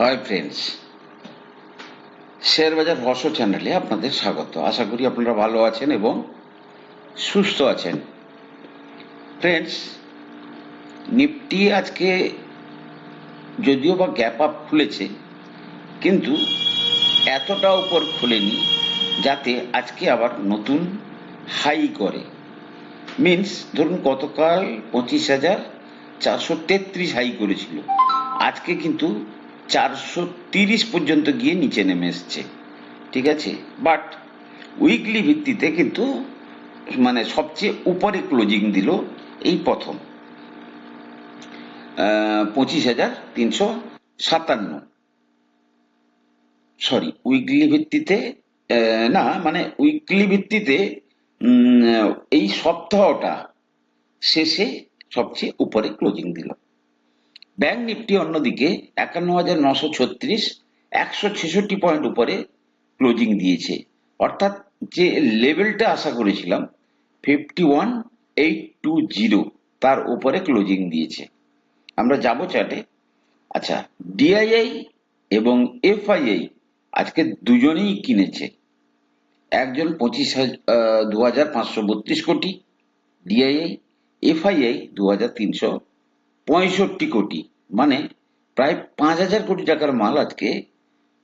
Hi friends share বাজার রহস্য চ্যানেলে আপনাদের স্বাগত। আশা করি আপনারা ভালো আছেন এবং সুস্থ আছেন। ফ্রেন্ডস নিফটি আজকে যদিও বা গ্যাপ আপ খুলেছে, কিন্তু এতটা উপর খুলেনি যাতে আজকে আবার নতুন হাই করে। মিন্স ধরুন গতকাল পঁচিশ হাজার চারশো তেত্রিশ হাই করেছিল। আজকে কিন্তু চারশো তিরিশ পর্যন্ত গিয়ে নিচে নেমে এসছে। ঠিক আছে? বাট উইকলি ভিত্তিতে কিন্তু মানে সবচেয়ে উপরে ক্লোজিং দিল এই প্রথম। পঁচিশ হাজার তিনশো সাতান্ন। সরি উইকলি ভিত্তিতে না মানে উইকলি ভিত্তিতে এই সপ্তাহটা শেষে সবচেয়ে উপরে ক্লোজিং দিল। ব্যাংক নিফটি অন্যদিকে একান্ন হাজার নশো ছত্রিশ, একশো ছেষট্টি পয়েন্ট উপরে ক্লোজিং দিয়েছে। অর্থাৎ যে লেভেলটা আশা করেছিলাম, fifty one eight two zero, তার উপরে ক্লোজিং দিয়েছে। আমরা যাব চার্টে। আচ্ছা ডিআইআই এবং এফআইআই আজকে দুজনেই কিনেছে। একজন পঁচিশ হাজার দু হাজার পাঁচশো বত্রিশ কোটি, ডিআইআই, এফআইআই দু হাজার তিনশো পঁয়ষট্টি কোটি। মানে প্রায় পাঁচ হাজার কোটি টাকার মাল আজকে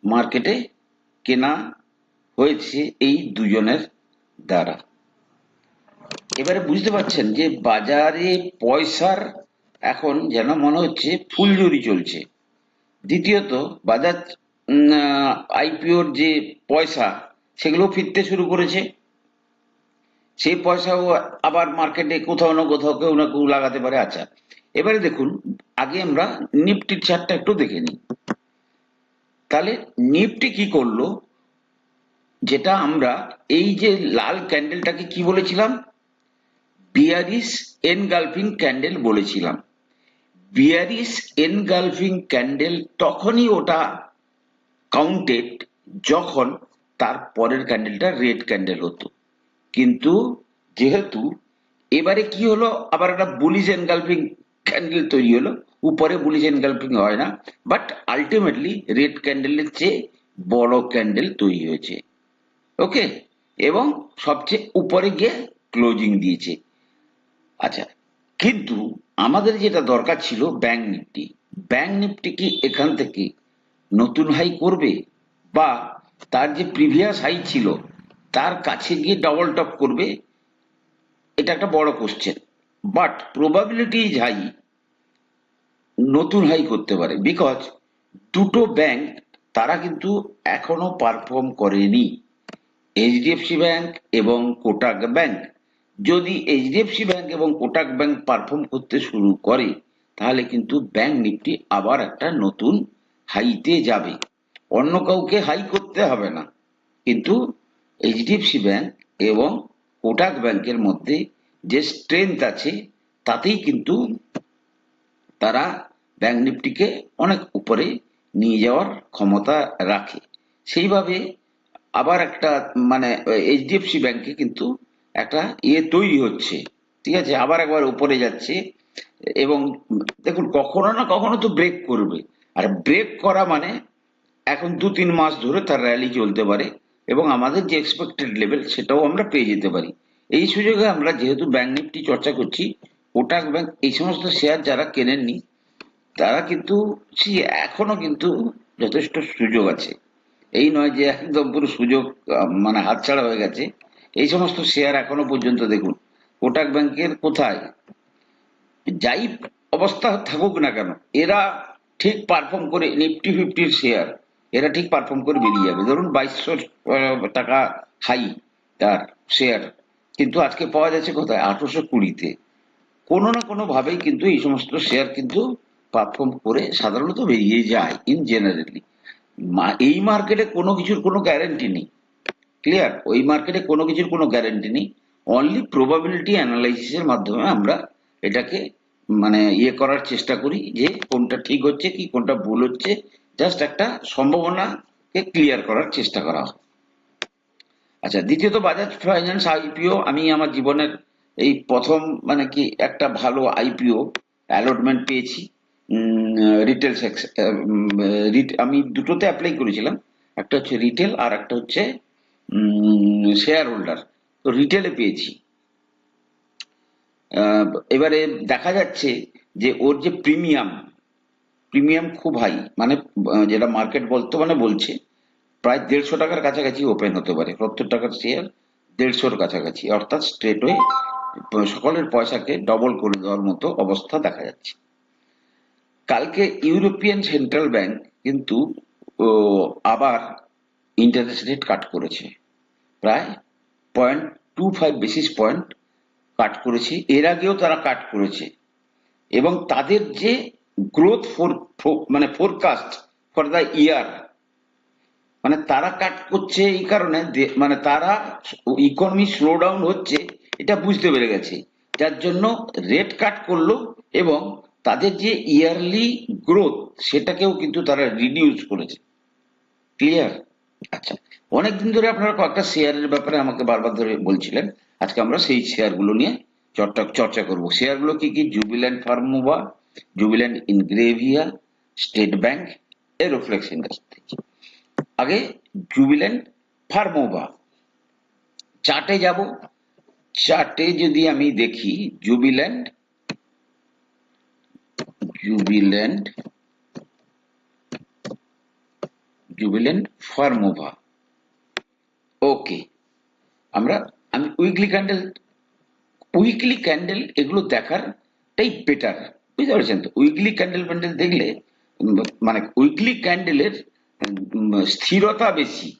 মার্কেটে কেনা হয়েছে এই দুজনের দ্বারা। এবারে বুঝতে পারছেন যে বাজারে পয়সার এখন যেন মনে হচ্ছে ফুলঝুরি চলছে। দ্বিতীয়ত, বাজার আইপিওর যে পয়সা, সেগুলো ফিরতে শুরু করেছে। সেই পয়সাও আবার মার্কেটে কোথাও না কোথাও কেউ না কেউ লাগাতে পারে আচ্ছা এবারে দেখুন, আগে আমরা নিফটির চার্টটা একটু দেখে নিই। তাহলে নিফটি কি করল? যেটা আমরা এই যে লাল ক্যান্ডেলটাকে কি বলেছিলাম? বিয়ারিস এনগালফিং ক্যান্ডেল বলেছিলাম। বিয়ারিস এনগালফিং ক্যান্ডেল তখনই ওটা কাউন্টেড যখন তার পরের ক্যান্ডেলটা রেড ক্যান্ডেল হতো। কিন্তু যেহেতু এবারে কি হলো? আবার একটা বুলিশ এনগালফিং ক্যান্ডেল তৈরি হলো। উপরে বুলিশ এনগালফিং হয় না বাট আলটিমেটলি রেড ক্যান্ডেলের চেয়ে বড় ক্যান্ডেল তৈরি হয়েছে। ওকে এবং সবচেয়ে উপরে গিয়ে ক্লোজিং দিয়েছে। আচ্ছা কিন্তু আমাদের যেটা দরকার ছিল ব্যাংক নিফটি ব্যাংক নিফটি কি এখান থেকে নতুন হাই করবে বা তার যে প্রিভিয়াস হাই ছিল, তার কাছে গিয়ে ডবল টপ করবে? এটা একটা বড় কোশ্চেন বাট প্রবাবিলিটি হাই নতুন হাই করতে পারে। বিকজ দুটো ব্যাংক তারা কিন্তু এখনও পারফর্ম করেনি। এইচডিএফসি ব্যাংক এবং কোটাক ব্যাংক যদি এইচডিএফসি ব্যাংক এবং কোটাক ব্যাংক পারফর্ম করতে শুরু করে, তাহলে কিন্তু ব্যাংক নিফটি আবার একটা নতুন হাইতে যাবে। অন্য কাউকে হাই করতে হবে না। কিন্তু এইচডিএফসি ব্যাংক এবং কোটাক ব্যাংকের মধ্যে যে স্ট্রেংথ আছে, তাতেই কিন্তু তারা ব্যাংক নিফটিকে অনেক উপরে নিয়ে যাওয়ার ক্ষমতা রাখে। সেইভাবে আবার একটা মানে এইচডিএফসি ব্যাংকে কিন্তু একটা ইয়ে তৈরি হচ্ছে। ঠিক আছে? আবার একবার উপরে যাচ্ছে এবং দেখুন, কখনো না কখনো তো ব্রেক করবে। আর ব্রেক করা মানে এখন দু তিন মাস ধরে তার র্যালি চলতে পারে এবং আমাদের যে এক্সপেক্টেড লেভেল সেটাও আমরা পেয়ে যেতে পারি। এই সুযোগে আমরা যেহেতু ব্যাংক নিফটি চর্চা করছি কোটাক ব্যাংক এই সমস্ত শেয়ার যারা কেনেননি, তারা কিন্তু এখনও কিন্তু যথেষ্ট সুযোগ আছে। এই নয় যে একদম পুরো সুযোগ মানে হাতছাড়া হয়ে গেছে। এই সমস্ত শেয়ার এখনও পর্যন্ত দেখুন কোটাক ব্যাংকের কোথায়? যাই অবস্থা থাকুক না কেন, এরা ঠিক পারফর্ম করে নিফটি ফিফটির শেয়ার এরা ঠিক পারফর্ম করে বেরিয়ে যাবে। ধরুন বাইশশো টাকা হাই তার শেয়ার কিন্তু আজকে পাওয়া যাচ্ছে কোথায়? আঠারোশো কুড়িতে। কোনো না কোনো ভাবেই কিন্তু এই সমস্ত শেয়ার কিন্তু পারফর্ম করে সাধারণত বেরিয়ে যায় ইন জেনারেলি এই মার্কেটে কোনো কিছুর কোনো গ্যারেন্টি নেই। ক্লিয়ার ওই মার্কেটে কোনো কিছুর কোনো গ্যারেন্টি নেই। অনলি প্রবাবিলিটি অ্যানালাইসিসের মাধ্যমে আমরা এটাকে মানে ইয়ে করার চেষ্টা করি যে কোনটা ঠিক হচ্ছে কি, কোনটা ভুল হচ্ছে। জাস্ট একটা সম্ভাবনাকে ক্লিয়ার করার চেষ্টা করা হয় আচ্ছা দ্বিতীয়ত বাজাজ ফাইন্যান্স আইপিও আমি আমার জীবনের এই প্রথম মানে কি, একটা ভালো আইপিও অ্যালটমেন্ট পেয়েছি। রিটেল আমি দুটোতে অ্যাপ্লাই করেছিলাম। একটা হচ্ছে রিটেল আর একটা হচ্ছে শেয়ার হোল্ডার তো রিটেলে পেয়েছি। এবারে দেখা যাচ্ছে যে ওর যে প্রিমিয়াম প্রিমিয়াম খুব হাই মানে যেটা মার্কেট মানে বলছে প্রায় দেড়শো টাকার কাছাকাছি ওপেন হতে পারে। সত্তর টাকার শেয়ার দেড়শোর কাছাকাছি। অর্থাৎ স্ট্রেট হয়ে সকলের পয়সাকে ডবল করে দেওয়ার মতো অবস্থা দেখা যাচ্ছে। কালকে ইউরোপিয়ান সেন্ট্রাল ব্যাংক কিন্তু আবার ইন্টারেস্ট রেট কাট করেছে। প্রায় point two five basis point cut করেছে। এর আগেও তারা কাট করেছে। এবং তাদের যে গ্রোথ ফোর মানে ফোরকাস্ট ফর দ্য ইয়ার মানে তারা কাট করছে এই কারণে মানে তারা ইকোনমি স্লো ডাউন হচ্ছে, এটা বুঝতে পেরে গেছে। যার জন্য রেট কাট করল এবং তাদের যে ইয়ারলি গ্রোথ সেটাকেও কিন্তু তারা রিডিউস করেছে। ক্লিয়ার আচ্ছা অনেকদিন ধরে আপনারা কয়েকটা শেয়ারের ব্যাপারে আমাকে বারবার ধরে বলছিলেন। আজকে আমরা সেই শেয়ারগুলো নিয়ে চর্চা চর্চা করব। শেয়ারগুলো কি কি? Jubilant Pharmova Jubilant Ingrevia State Bank Aeroflex industry আগে জুবিল্যান্ড ফার্মোভা চার্টে যাব। চার্টে যদি আমি দেখি Jubilant Jubilant Jubilant Pharmova okay আমরা আমি উইকলি ক্যান্ডেল উইকলি ক্যান্ডেল এগুলো দেখারটাই বেটার বুঝতে পারছেন তো? উইকলি ক্যান্ডেল প্যান্ডেল দেখলে উম, মানে উইকলি ক্যান্ডেলের স্থিরতা বেশি।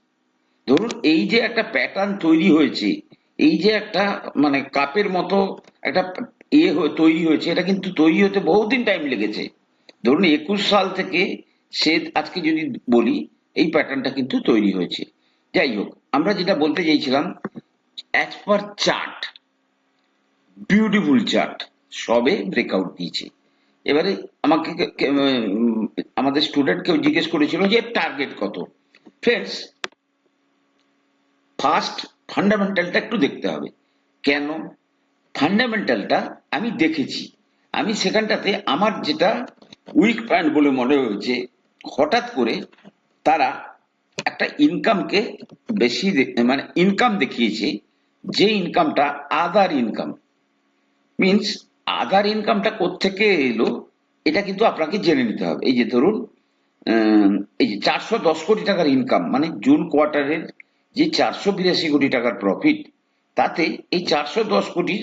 ধরুন, এই যে একটা প্যাটার্ন তৈরি হয়েছে, এই যে একটা মানে কাপের মতো একটা হয়ে- তৈরি হয়েছে, এটা কিন্তু তৈরি হতে বহুদিন টাইম লেগেছে। ধরুন, একুশ সাল থেকে সে আজকে যদি বলি, এই প্যাটার্নটা কিন্তু তৈরি হয়েছে। যাই হোক, আমরা যেটা বলতে চাইছিলাম as per chart beautiful chart সবে ব্রেকআউট দিয়েছে। এবারে আমাকে আমাদের স্টুডেন্ট কেউ জিজ্ঞেস করেছিল যে টার্গেট কত? ফ্রেন্ডস ফার্স্ট ফান্ডামেন্টালটা একটু দেখতে হবে। কেন? ফান্ডামেন্টালটা আমি দেখেছি। আমি সেখানটাতে আমার যেটা উইক পয়েন্ট বলে মনে হয়েছে, হঠাৎ করে তারা একটা ইনকামকে বেশি মানে ইনকাম দেখিয়েছে, যে ইনকামটা আদার ইনকাম মিন্স আদার ইনকামটা কোত্থেকে এলো, এটা কিন্তু আপনাকে জেনে নিতে হবে। এই যে ধরুন এই যে চারশো দশ কোটি টাকার ইনকাম মানে জুন কোয়ার্টারের যে চারশো বিরাশি কোটি টাকার প্রফিট তাতে এই চারশো দশ কোটির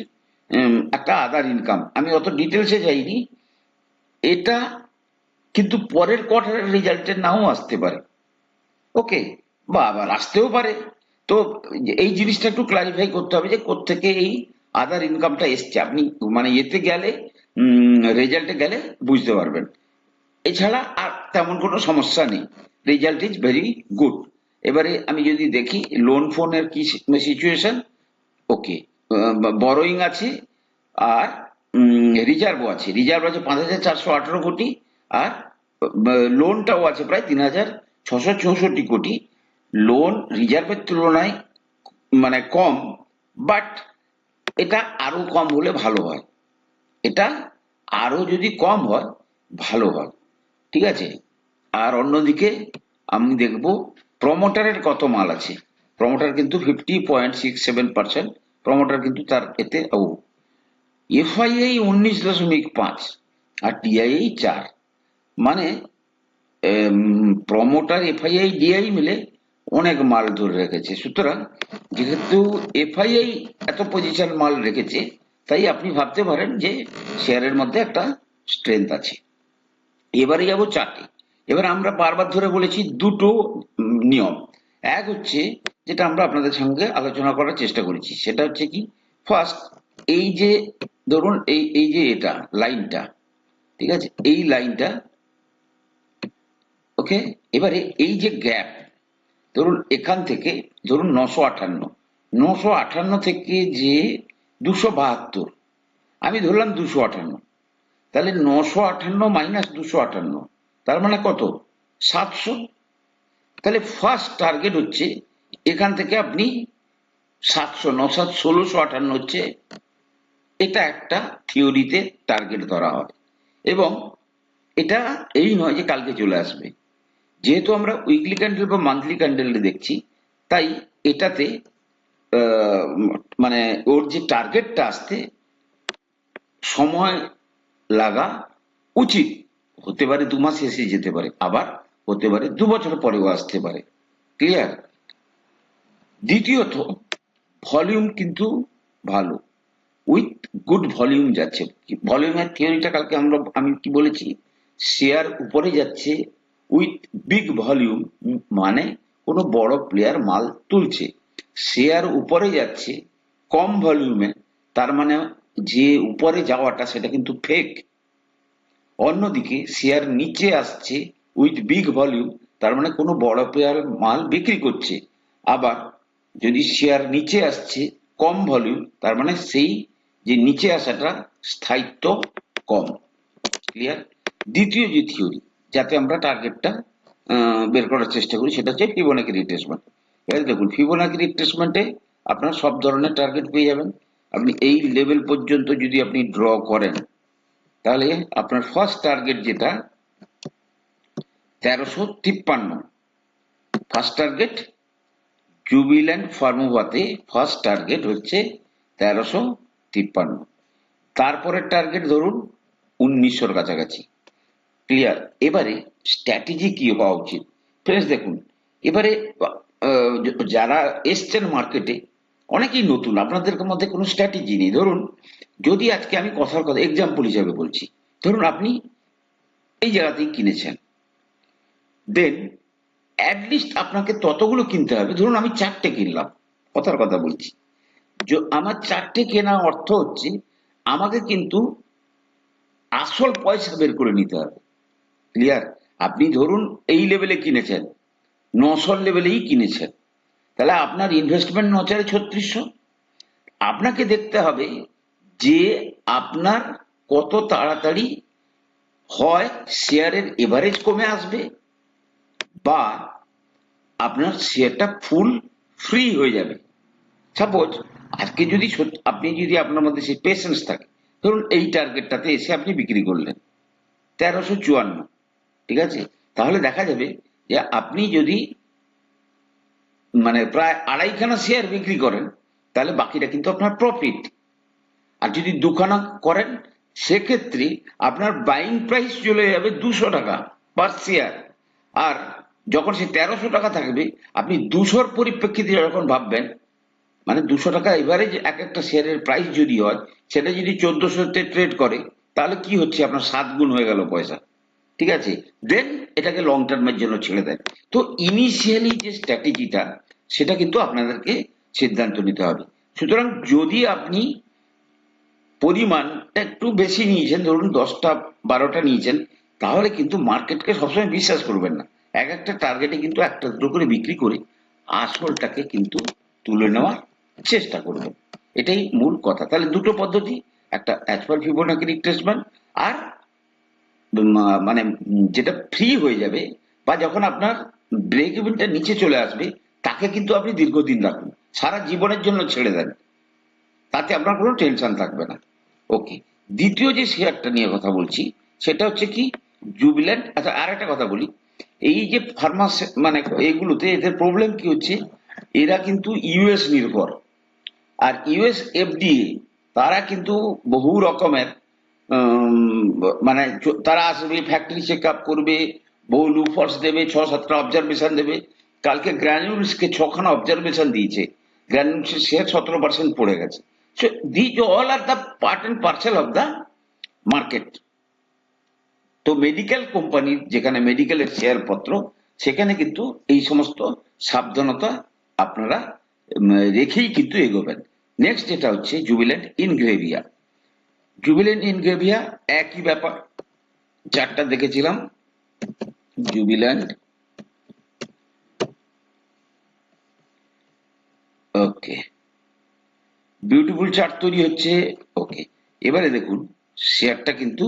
একটা আদার ইনকাম আমি অত ডিটেলসে যাইনি। এটা কিন্তু পরের কোয়ার্টারের রেজাল্টের নাও আসতে পারে। ওকে বা আবার আসতেও পারে। তো এই জিনিসটা একটু ক্লারিফাই করতে হবে যে কোত্থেকে এই আদার ইনকামটা এসছে। আপনি মানে এতে গেলে রেজাল্টে গেলে বুঝতে পারবেন। এছাড়া আর তেমন কোনো সমস্যা নেই। রেজাল্ট ইজ ভেরি গুড এবারে আমি যদি দেখি লোন ফোনের কি সিচুয়েশন ওকে বরোয়িং আছে আর রিজার্ভও আছে। রিজার্ভ আছে পাঁচ হাজার চারশো আঠারো কোটি আর লোনটাও আছে প্রায় তিন হাজার ছশো চৌষট্টি কোটি। লোন রিজার্ভের তুলনায় মানে কম বাট এটা আরও কম হলে ভালো হয়। এটা আরও যদি কম হয়, ভালো হয়। ঠিক আছে? আর অন্যদিকে আমি দেখব প্রমোটারের কত মাল আছে? প্রমোটার কিন্তু fifty point six seven percent promoter কিন্তু তার এতে ও। এফআইআই উনিশ দশমিক পাঁচ আর টিআইআই চার। মানে প্রমোটার এফআইআই ডিআই মিলে অনেক মাল ধরে রেখেছে। সুতরাং যেহেতু এফআইআই এত পজিশন মাল রেখেছে, তাই আপনি ভাবতে পারেন যে শেয়ারের মধ্যে একটা স্ট্রেংথ আছে। এবারে যাব চার্টে। এবার আমরা বারবার ধরে বলেছি দুটো নিয়ম। এক হচ্ছে যেটা আমরা আপনাদের সঙ্গে আলোচনা করার চেষ্টা করেছি, সেটা হচ্ছে কি? ফার্স্ট এই যে ধরুন এই এই যে এটা লাইনটা ঠিক আছে? এই লাইনটা ওকে এবারে এই যে গ্যাপ ধরুন এখান থেকে, ধরুন নশো আটান্ন। নশো আটান্ন থেকে যে দুশো বাহাত্তর। আমি ধরলাম দুশো আটান্ন। তাহলে নশো আটান্ন মাইনাস দুশো আটান্ন, তার মানে কত? সাতশো। তাহলে ফার্স্ট টার্গেট হচ্ছে, এখান থেকে আপনি সাতশো ন সাত, ষোলোশো আটান্ন হচ্ছে। এটা একটা থিওরিতে টার্গেট ধরা হয়। এবং এটা এই নয় যে কালকে চলে আসবে। যেহেতু আমরা উইকলি ক্যান্ডেল বা মান্থলি ক্যান্ডেল দেখছি, তাই এটাতে মানে ওর যে টার্গেটটা আসতে সময় লাগা উচিত। হতে পারে দু মাস এসে যেতে পারে, আবার হতে পারে দু বছর পরেও আসতে পারে। ক্লিয়ার দ্বিতীয়ত ভলিউম কিন্তু ভালো। উইথ গুড ভলিউম যাচ্ছে। ভলিউমের থিওরিটা কালকে আমরা, আমি কি বলেছি? শেয়ার উপরে যাচ্ছে উইথ বিগ ভলিউম মানে কোনো বড় প্লেয়ার মাল তুলছে। শেয়ার উপরে যাচ্ছে, কম ভলিউমে, তার মানে যে উপরে যাওয়াটা সেটা কিন্তু ফেক অন্যদিকে শেয়ার নিচে আসছে উইথ বিগ ভলিউম, তার মানে কোনো বড় প্লেয়ার মাল বিক্রি করছে। আবার যদি শেয়ার নিচে আসছে, কম ভলিউম, তার মানে সেই যে নিচে আসাটা স্থায়িত্ব কম। ক্লিয়ার? দ্বিতীয় যে থিওরি যাতে আমরা টার্গেটটা বের করার চেষ্টা করি, সেটা হচ্ছে ফিবোনাকি রিট্রেসমেন্ট এবার দেখুন ফিবোনাকি রিট্রেসমেন্টে আপনার সব ধরনের টার্গেট পেয়ে যাবেন। আপনি এই লেভেল পর্যন্ত যদি আপনি ড্র করেন, তাহলে আপনার ফার্স্ট টার্গেট যেটা, তেরোশো তিপ্পান্ন। ফার্স্ট টার্গেট জুবিল্যান্ড ফার্মোভাতে ফার্স্ট টার্গেট হচ্ছে তেরোশো তিপ্পান্ন। তারপরের টার্গেট ধরুন, উনিশশোর কাছাকাছি। ক্লিয়ার এবারে স্ট্র্যাটেজি কি হওয়া উচিত? ফ্রেন্ডস দেখুন, এবারে যারা এসছেন মার্কেটে অনেকেই নতুন আপনাদের মধ্যে কোনো স্ট্র্যাটেজি নেই। ধরুন, যদি আজকে আমি কথার কথা এক্সাম্পল হিসাবে বলছি, ধরুন আপনি এই জায়গাতেই কিনেছেন। দেন অ্যাটলিস্ট আপনাকে ততগুলো কিনতে হবে। ধরুন, আমি চারটে কিনলাম, কথার কথা বলছি। আমার চারটে কেনা অর্থ হচ্ছে, আমাকে কিন্তু আসল পয়সা বের করে নিতে হবে। ক্লিয়ার আপনি ধরুন এই লেভেলে কিনেছেন, নশোর লেভেলেই কিনেছেন। তাহলে আপনার ইনভেস্টমেন্ট নচারে ছত্রিশশো। আপনাকে দেখতে হবে যে আপনার কত তাড়াতাড়ি হয় শেয়ারের এভারেজ কমে আসবে বা আপনার শেয়ারটা ফুল ফ্রি হয়ে যাবে। সাপোজ আজকে যদি আপনি যদি আপনার মধ্যে সেই পেশেন্স থাকে, ধরুন এই টার্গেটটাতে এসে আপনি বিক্রি করলেন, তেরোশো চুয়ান্ন। ঠিক আছে? তাহলে দেখা যাবে যে আপনি যদি মানে প্রায় আড়াইখানা শেয়ার বিক্রি করেন, তাহলে বাকিটা কিন্তু আপনার প্রফিট আর যদি দুখানা করেন, সেক্ষেত্রে আপনার বাইং প্রাইস চলে যাবে দুশো টাকা পার শেয়ার আর যখন সে তেরোশো টাকা থাকবে, আপনি দুশোর পরিপ্রেক্ষিতে যখন ভাববেন মানে দুশো টাকা এভারেজ এক একটা শেয়ারের প্রাইস যদি হয়, সেটা যদি চোদ্দশোতে ট্রেড করে, তাহলে কি হচ্ছে? আপনার সাত গুণ হয়ে গেল পয়সা। ঠিক আছে? দেন এটাকে লং টার্মের জন্য ছেড়ে দেন। তো ইনিশিয়ালি যে স্ট্র্যাটেজিটা সেটা কিন্তু আপনাদেরকে সিদ্ধান্ত নিতে হবে। সুতরাং যদি আপনি পরিমাণটা একটু বেশি নিয়েছেন, ধরুন দশটা, বারোটা নিয়েছেন, তাহলে কিন্তু মার্কেটকে সবসময় বিশ্বাস করবেন না। এক একটা টার্গেটে কিন্তু একটা, দুটো করে বিক্রি করে আসলটাকে কিন্তু তুলে নেওয়ার চেষ্টা করবেন। এটাই মূল কথা। তাহলে দুটো পদ্ধতি, একটা অ্যাজ পার ফিবোনাকি রিট্রেসমেন্ট আর মানে যেটা ফ্রি হয়ে যাবে বা যখন আপনার ব্রেক ইভেনটা নিচে চলে আসবে, তাকে কিন্তু আপনি দীর্ঘদিন রাখুন। সারা জীবনের জন্য ছেড়ে দেন। তাতে আপনার কোনো টেনশন থাকবে না। ওকে দ্বিতীয় যে শেয়ারটা নিয়ে কথা বলছি, সেটা হচ্ছে কি? জুবিল্যান্ড আচ্ছা আর একটা কথা বলি। এই যে ফার্মাস মানে এগুলোতে এদের প্রবলেম কি হচ্ছে? এরা কিন্তু ইউএস নির্ভর। আর ইউএস এফডিএ তারা কিন্তু বহু রকমের মানে তারা আসবে ফ্যাক্টরি চেক আপ করবে, বহু লুফর্স দেবে, ছ সাতটা অবজারভেশন দেবে। কালকে গ্র্যানুলসকে ছখানা অবজারভেশন দিয়েছে। গ্র্যানুলসের শেয়ার সতেরো পার্সেন্ট পড়ে গেছে। These all are the part and parcel of the market তো মেডিকেল কোম্পানির যেখানে মেডিকেলের শেয়ার পত্র, সেখানে কিন্তু এই সমস্ত সাবধানতা আপনারা রেখেই কিন্তু এগোবেন। নেক্সট যেটা হচ্ছে জুবিলেন্ট ইনগ্রেভিয়া জুবিলেন্ট ইনগ্রেভিয়া একই ব্যাপার। চারটা দেখেছিলাম। জুবিল্যান্ড ওকে বিউটিফুল চার্ট তৈরি হচ্ছে। ওকে এবারে দেখুন শেয়ারটা কিন্তু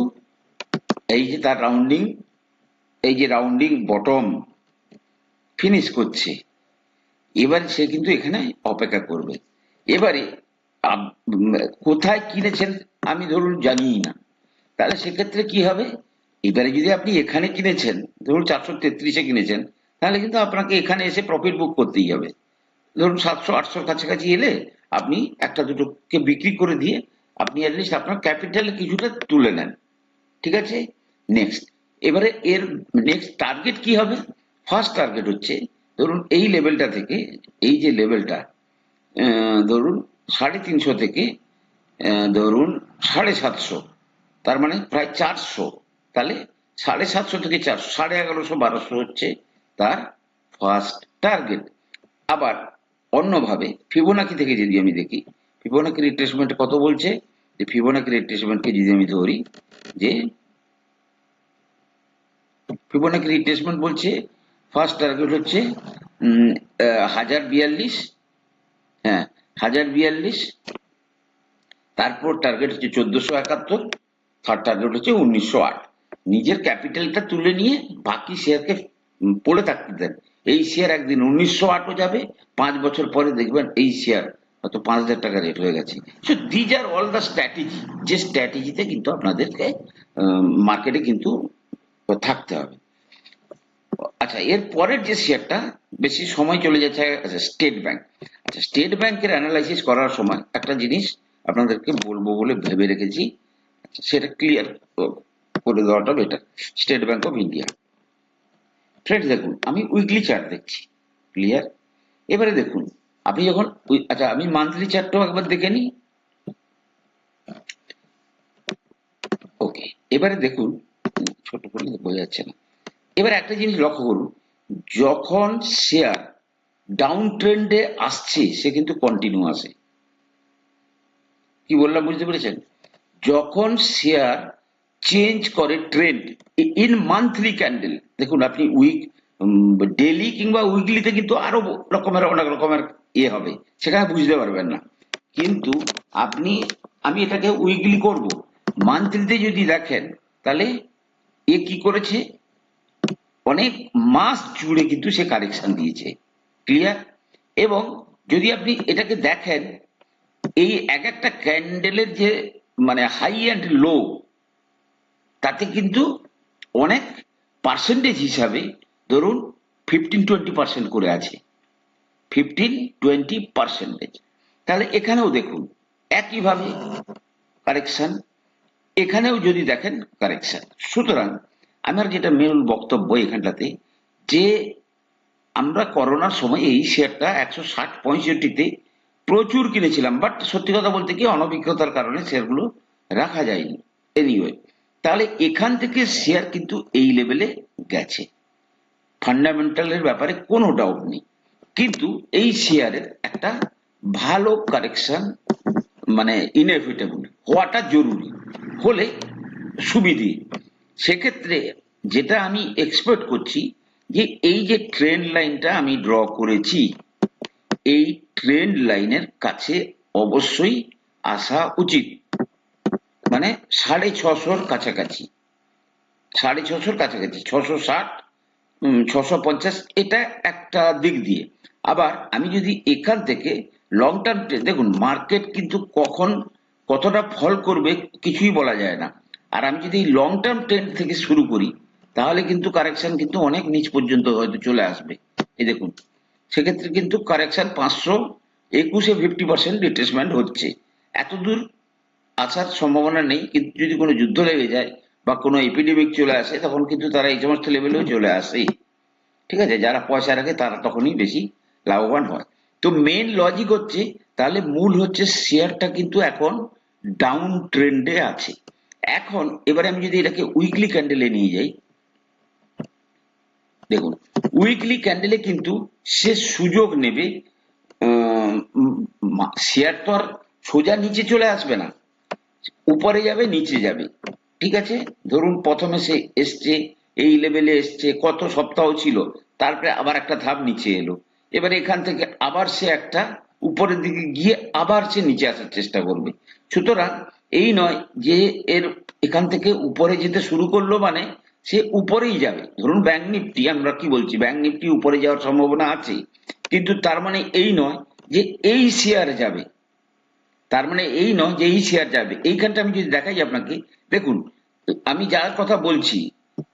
এই যে তার রাউন্ডিং এই যে রাউন্ডিং বটম ফিনিশ করছে। এবার সে কিন্তু এখানে অপেক্ষা করবে। এবারে কোথায় কিনেছেন আমি ধরুন জানিই না। তাহলে সেক্ষেত্রে কি হবে? এবারে যদি আপনি এখানে কিনেছেন, ধরুন চারশো তেত্রিশে কিনেছেন, তাহলে কিন্তু আপনাকে এখানে এসে প্রফিট বুক করতেই হবে। ধরুন সাতশো, আটশোর কাছাকাছি এলে আপনি একটা দুটোকে বিক্রি করে দিয়ে আপনি অ্যাটলিস্ট আপনার ক্যাপিটাল কিছুটা তুলে নেন। ঠিক আছে? নেক্সট এবারে এর নেক্সট টার্গেট কি হবে? ফার্স্ট টার্গেট হচ্ছে, ধরুন এই লেভেলটা থেকে, এই যে লেভেলটা ধরুন সাড়ে তিনশো থেকে ধরুন সাড়ে সাতশো। তার মানে প্রায় চারশো। তাহলে সাড়ে সাতশো থেকে চারশো, সাড়ে এগারোশো, বারোশো হচ্ছে তার ফার্স্ট টার্গেট আবার অন্যভাবে ফিবোনাকি থেকে যদি আমি দেখি ফিবোনাকি রিট্রেসমেন্ট কত বলছে? যে ফিবোনাকি রিট্রেসমেন্টকে যদি আমি ধরি, যে ফিবোনাকি রিট্রেসমেন্ট বলছে ফার্স্ট টার্গেট হচ্ছে হাজার বিয়াল্লিশ। হ্যাঁ হাজার বিয়াল্লিশ তারপর টার্গেট হচ্ছে চোদ্দশো একাত্তর থার্ড টার্গেট হচ্ছে উনিশশো আট। নিজের ক্যাপিটালটা তুলে নিয়ে বাকি শেয়ারকে পড়ে থাকতে দেন। এই শেয়ার একদিন উনিশশো আটও যাবে, পাঁচ বছর পরে দেখবেন এই শেয়ার হয়তো পাঁচ হাজার টাকা রেট হয়ে গেছে। So these are all the strategy যে স্ট্র্যাটেজিতে কিন্তু আপনাদেরকে মার্কেটে কিন্তু থাকতে হবে। আচ্ছা এর পরের যে শেয়ারটা বেশি সময় চলে যাচ্ছে স্টেট ব্যাংক আচ্ছা স্টেট ব্যাংকের অ্যানালাইসিস করার সময় একটা জিনিস আপনাদেরকে বলব বলে ভেবে রেখেছি। সেটা ক্লিয়ার করে দেওয়াটা better State Bank of India friend দেখুন, আমি উইকলি চার্ট দেখছি। ক্লিয়ার এবারে দেখুন, আপনি যখন আচ্ছা আমি মান্থলি চার্টটাও একবার দেখে নিই। ওকে এবারে দেখুন, ছোট করে বোঝা যাচ্ছে না। এবার একটা জিনিস লক্ষ্য করুন, যখন শেয়ার ডাউন ট্রেন্ডে আসছে, সে কিন্তু কন্টিনিউ আসে। কি বললাম বুঝতে পেরেছেন? যখন শেয়ার চেঞ্জ করে ট্রেন্ড ইন মান্থলি ক্যান্ডেল দেখুন আপনি উইক ডেলি কিংবা উইকলিতে কিন্তু আরও রকমের অনেক রকমের ইয়ে হবে সেখানে বুঝতে পারবেন না। কিন্তু আপনি, আমি এটাকে উইকলি করব। মান্থলিতে যদি দেখেন, তাহলে এ কি করেছে? অনেক মাস জুড়ে কিন্তু সে কারেকশন দিয়েছে। ক্লিয়ার এবং যদি আপনি এটাকে দেখেন এই এক একটা ক্যান্ডেলের যে মানে হাই অ্যান্ড লো তাতে কিন্তু অনেক পার্সেন্টেজ হিসাবে ধরুন ফিফটিন টোয়েন্টি পার্সেন্ট করে আছে। ফিফটিন টোয়েন্টি পার্সেন্টেজ তাহলে এখানেও দেখুন, একইভাবে কারেকশন এখানেও যদি দেখেন কারেকশন সুতরাং আমার যেটা মূল বক্তব্য এখানটাতে, যে আমরা করোনার সময় এই শেয়ারটা একশো ষাট পঁয়ষট্টিতে প্রচুর কিনেছিলাম বাট সত্যি কথা বলতে কি অনভিজ্ঞতার কারণে শেয়ারগুলো রাখা যায়নি। এনিওয়ে তাহলে এখান থেকে শেয়ার কিন্তু এই লেভেলে গেছে। ফান্ডামেন্টালের ব্যাপারে কোনো ডাউট নেই। কিন্তু এই শেয়ারের একটা ভালো কারেকশন মানে ইনএভিটেবল হওয়াটা জরুরি। হলে সুবিধে। সেক্ষেত্রে যেটা আমি এক্সপেক্ট করছি যে এই যে ট্রেন্ড লাইনটা আমি ড্র করেছি এই ট্রেন্ড লাইনের কাছে অবশ্যই আসা উচিত। মানে সাড়ে ছশোর কাছাকাছি। সাড়ে ছশোর কাছাকাছি, ছশো ষাট ছশো পঞ্চাশ, এটা একটা দিক দিয়ে। আবার আমি যদি এখান থেকে লং টার্ম দেখুন মার্কেট কিন্তু কখন কতটা ফল করবে কিছুই বলা যায় না। আর আমি যদি লং টার্ম ট্রেন্ড থেকে শুরু করি, তাহলে কিন্তু কারেকশন কিন্তু অনেক নিচ পর্যন্ত হয়তো চলে আসবে। এই দেখুন সেক্ষেত্রে কিন্তু কারেকশন পাঁচশো একুশে ফিফটি পার্সেন্ট রিট্রেসমেন্ট হচ্ছে। এত দূর আসার সম্ভাবনা নেই, কিন্তু যদি কোনো যুদ্ধ লেগে যায় বা কোনো এপিডেমিক চলে আসে, তখন কিন্তু তারা এই সমস্ত লেভেলেও চলে আসে ঠিক আছে? যারা পয়সা রাখে, তারা তখনই বেশি লাভবান হয়। তো মেন লজিক হচ্ছে, তাহলে মূল হচ্ছে শেয়ারটা কিন্তু এখন ডাউন ট্রেন্ডে আছে। এখন এবারে আমি যদি এটাকে উইকলি ক্যান্ডেলে নিয়ে যাই, দেখুন উইকলি ক্যান্ডেলে কিন্তু সে সুযোগ নেবে শেয়ার তো আর সোজা নিচে চলে আসবে না, উপরে যাবে, নিচে যাবে, ঠিক আছে? ধরুন প্রথমে সে এসছে, এই লেভেলে এসছে, কত সপ্তাহ ছিল, তারপরে আবার একটা ধাপ নিচে এলো, এবার এখান থেকে আবার সে একটা উপরের দিকে গিয়ে আবার সে নিচে আসার চেষ্টা করবে। সুতরাং এই নয় যে এর এখান থেকে উপরে যেতে শুরু করল মানে সে উপরেই যাবে। ধরুন ব্যাংক নিফটি আমরা কি বলছি? ব্যাংক নিফটি উপরে যাওয়ার সম্ভাবনা আছে। কিন্তু তার মানে এই নয় যে এই শেয়ার যাবে। তার মানে এই নয় যে এই শেয়ার যাবে। এইখানটা আমি যদি দেখাই আপনাকে, দেখুন, আমি যার কথা বলছি,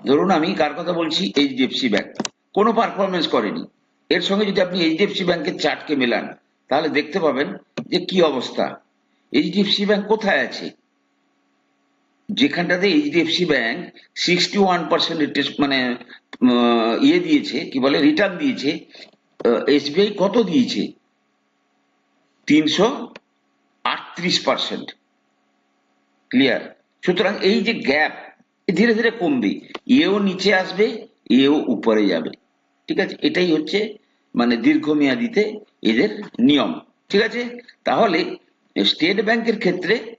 ধরুন আমি কার কথা বলছি? এইচডিএফসি ব্যাংক কোনো পারফরমেন্স করেনি। এর সঙ্গে যদি আপনি এইচডিএফসি ব্যাংকের চার্টকে মেলান, তাহলে দেখতে পাবেন যে কি অবস্থা। এইচডিএফসি ব্যাংক কোথায় আছে? যেখানটাতে HDFC bank sixty one percent মানে ইয়ে দিয়েছে, কি বলে রিটার্ন দিয়েছে এসবিআই কত দিয়েছে? তিনশো আটত্রিশ পার্সেন্ট ক্লিয়ার সুতরাং এই যে গ্যাপ ধীরে ধীরে কমবে। এও নিচে আসবে, এও উপরে যাবে। ঠিক আছে? এটাই হচ্ছে মানে দীর্ঘমেয়াদিতে এদের নিয়ম। ঠিক আছে? তাহলে, স্টেট ব্যাংকের ক্ষেত্রে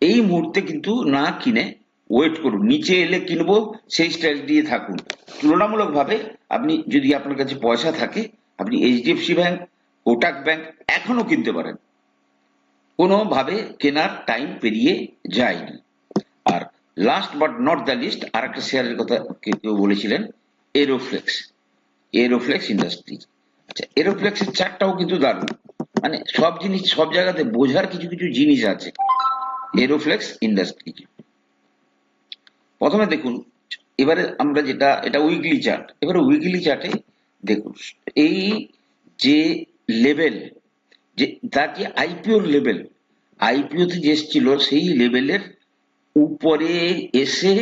এই মুহূর্তে কিন্তু না কিনে ওয়েট করুন। নিচে এলে কিনবো, সেই স্টাইল দিয়ে থাকুন। তুলনামূলকভাবে আপনি যদি আপনার কাছে পয়সা থাকে, আপনি এইচডিএফসি ব্যাংক কোটাক ব্যাংক এখনও কিনতে পারেন। কোনোভাবে কেনার টাইম পেরিয়ে যায়নি। আর last but not the least আর একটা শেয়ারের কথা কেউ বলেছিলেন এরোফ্লেক্স এরোফ্লেক্স ইন্ডাস্ট্রি আচ্ছা এরোফ্লেক্সের চারটাও কিন্তু দারুণ। মানে সব জিনিস, সব জায়গাতে বোঝার কিছু কিছু জিনিস আছে। এরোফ্লেক্স ইন্ডাস্ট্রি প্রথমে দেখুন, এবারে আমরা যেটা, এটা উইকলি চার্ট এবারে উইকলি চার্টে দেখুন, এই যে লেভেল যে তার যে আইপিওর লেভেল আইপিওতে যে এসেছিল, সেই লেভেলের উপরে এসে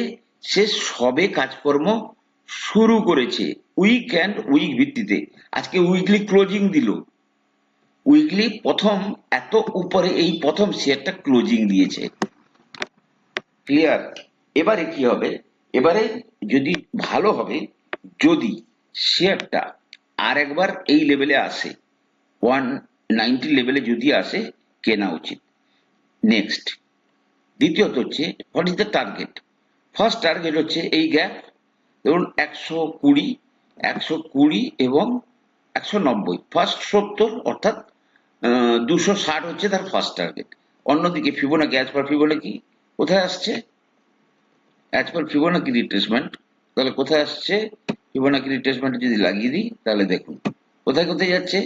সে সবে কাজকর্ম শুরু করেছে উইক অ্যান্ড উইক ভিত্তিতে। আজকে উইকলি ক্লোজিং দিল। উইকলি প্রথম, এত উপরে এই প্রথম শেয়ারটা ক্লোজিং দিয়েছে। ক্লিয়ার এবারে কি হবে? এবারে যদি ভালো হবে, যদি শেয়ারটা আর একবার এই লেভেলে আসে ওয়ান নাইনটি লেভেলে যদি আসে, কেনা উচিত। নেক্সট দ্বিতীয়ত হচ্ছে what is the target first target হচ্ছে এই গ্যাপ ধরুন একশো কুড়ি একশো কুড়ি এবং একশো নব্বই। ফার্স্ট সত্তর, অর্থাৎ দুশো ষাট হচ্ছে তার ফার্স্ট টার্গেট অন্যদিকে ফিবোনাকি অ্যাজ পার ফিবোনাকি কোথায় আসছে? অ্যাজ পার ফিবোনাকি রিট্রেসমেন্ট তাহলে কোথায় আসছে? ফিবোনাকি রিট্রেসমেন্ট যদি লাগিয়ে দিই, তাহলে দেখুন, কোথায় কোথায় যাচ্ছে?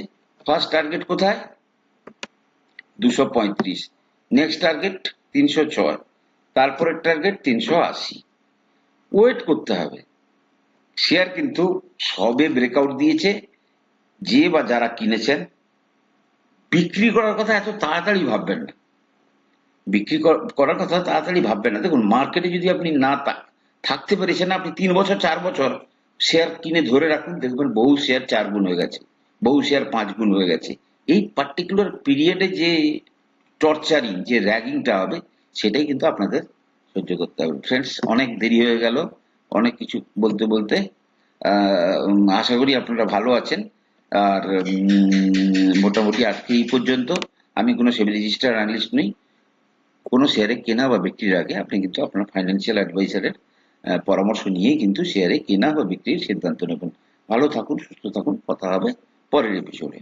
ফার্স্ট টার্গেট কোথায়? দুশো পঁয়ত্রিশ। নেক্সট টার্গেট তিনশো ছয়। তারপরের টার্গেট তিনশো আশি। ওয়েট করতে হবে। শেয়ার কিন্তু সবে ব্রেকআউট দিয়েছে। যে বা যারা কিনেছেন বিক্রি করার কথা এত তাড়াতাড়ি ভাববেন না। বিক্রি কর- করার কথা তাড়াতাড়ি ভাববেন না। দেখুন মার্কেটে যদি আপনি না থাকতে পেরেছেন আপনি তিন বছর, চার বছর শেয়ার কিনে ধরে রাখুন। দেখবেন বহু শেয়ার চার গুণ হয়ে গেছে, বহু শেয়ার পাঁচ গুণ হয়ে গেছে। এই পার্টিকুলার পিরিয়ডে যে টর্চারিং যে র্যাগিংটা হবে, সেটাই কিন্তু আপনাদের সহ্য করতে হবে। ফ্রেন্ডস অনেক দেরি হয়ে গেল। অনেক কিছু বলতে বলতে আশা করি আপনারা ভালো আছেন। আর মোটামুটি আজকে এই পর্যন্ত আমি কোনো সেভি রেজিস্টার অ্যানালিস্ট নই। কোনো শেয়ারে কেনা বা বিক্রির আগে আপনি কিন্তু আপনার ফাইন্যান্সিয়াল অ্যাডভাইসারের পরামর্শ নিয়ে কিন্তু শেয়ারে কেনা বা বিক্রির সিদ্ধান্ত নেবেন। ভালো থাকুন, সুস্থ থাকুন, কথা হবে পরের এপিসোডে